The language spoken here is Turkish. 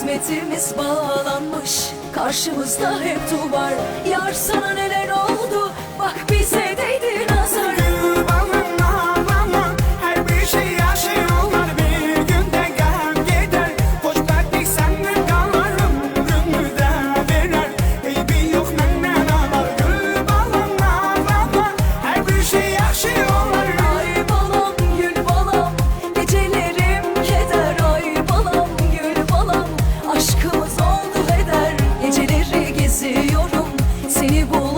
Kısmetimiz bağlanmış. Karşımızda hep duvar. Yar sana neler aşkımız oldu eder Geceleri geziyorum. Seni bul